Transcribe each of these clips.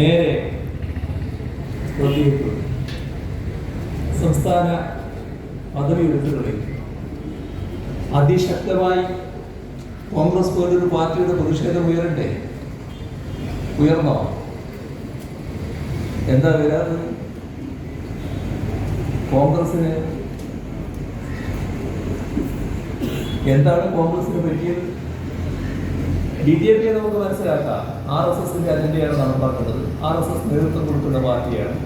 നേരെ സംസ്ഥാന പദവി എടുത്തുകളിൽ അതിശക്തമായി കോൺഗ്രസ് പോലൊരു പാർട്ടിയുടെ പ്രതിഷേധം ഉയരണ്ടേ ഉയർന്നോ? എന്താ വരാറ്? കോൺഗ്രസിന് എന്താണ് കോൺഗ്രസിന് പറ്റിയത്? ബി ജെ പിയെ നമുക്ക് മനസ്സിലാക്കാം. ആർ എസ് എസിന്റെ അജണ്ടയാണ് നടപ്പാക്കുന്നത് ആർ എസ് എസ് നേതൃത്വം കൊടുക്കുന്ന പാർട്ടിയാണ്.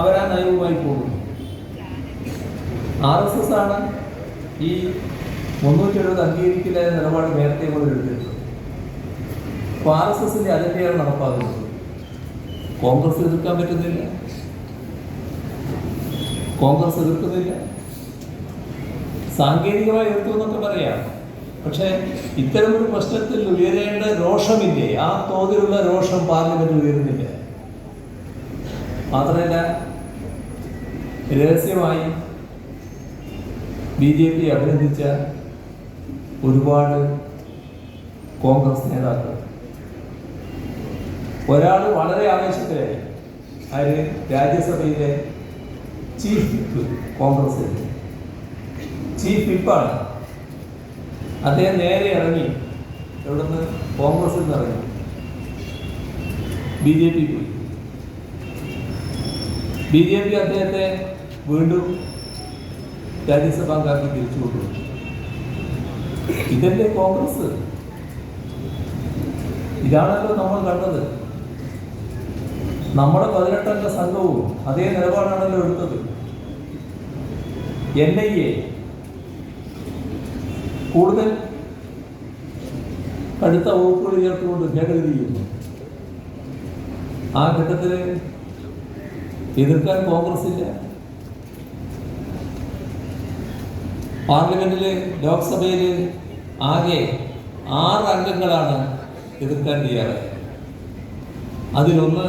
അവരാ നയവുമായി പോകുന്നു. ആർ എസ് എസ് ആണ് ഈ മുന്നൂറ്റി എഴുപത് അംഗീകരിക്കില്ല എന്ന നിലപാട് നേരത്തെ മുതൽ എടുത്തിട്ടുണ്ട് അപ്പോൾ ആർ എസ് എസിന്റെ അജണ്ടയാണ് നടപ്പാക്കുന്നത്. കോൺഗ്രസ് എതിർക്കാൻ പറ്റുന്നില്ല. കോൺഗ്രസ് എതിർക്കുന്നില്ല. സാങ്കേതികമായി എതിർക്കുമെന്നൊക്കെ പറയാം. പക്ഷേ ഇത്തരമൊരു പ്രശ്നത്തിൽ ഉയരേണ്ട രോഷമില്ലേ? ആ തോതിലുള്ള രോഷം പാർലമെന്റ് ഉയരുന്നില്ല. മാത്രമല്ല രഹസ്യമായി ബി ജെ പി അഭിനന്ദിച്ച ഒരുപാട് കോൺഗ്രസ് നേതാക്കൾ. ഒരാൾ വളരെ ആവേശത്തിലായി. ആര്? രാജ്യസഭയിലെ ചീഫ് വിപ്പ് കോൺഗ്രസ് ചീഫ് വിപ്പാണ്. അദ്ദേഹം നേരെ ഇറങ്ങി. എവിടുന്ന്? കോൺഗ്രസിൽ നിന്ന് ഇറങ്ങി. ബി ജെ പി പോയി. ബി ജെ പി അദ്ദേഹത്തെ വീണ്ടും രാജ്യസഭാംഗാക്കി തിരിച്ചു കൊണ്ടുപോയി ഇതല്ലേ കോൺഗ്രസ്? ഇതാണല്ലോ നമ്മൾ കണ്ടത്. നമ്മുടെ പതിനെട്ടംഗ സംഘവും അതേ നിലപാടാണല്ലോ എടുത്തത്. എൻ ഐ എ കൂടുതൽ കടുത്ത വകുപ്പുകൾ ചേർത്തുകൊണ്ട് ഭേദഗതി ചെയ്യുന്നു? ആ ഘട്ടത്തിൽ എതിർക്കാൻ കോൺഗ്രസ് ഇല്ല പാർലമെന്റിൽ ലോക്സഭയിൽ ആകെ ആറ് അംഗങ്ങളാണ് എതിർക്കാൻ തയ്യാറായത്. അതിലൊന്ന്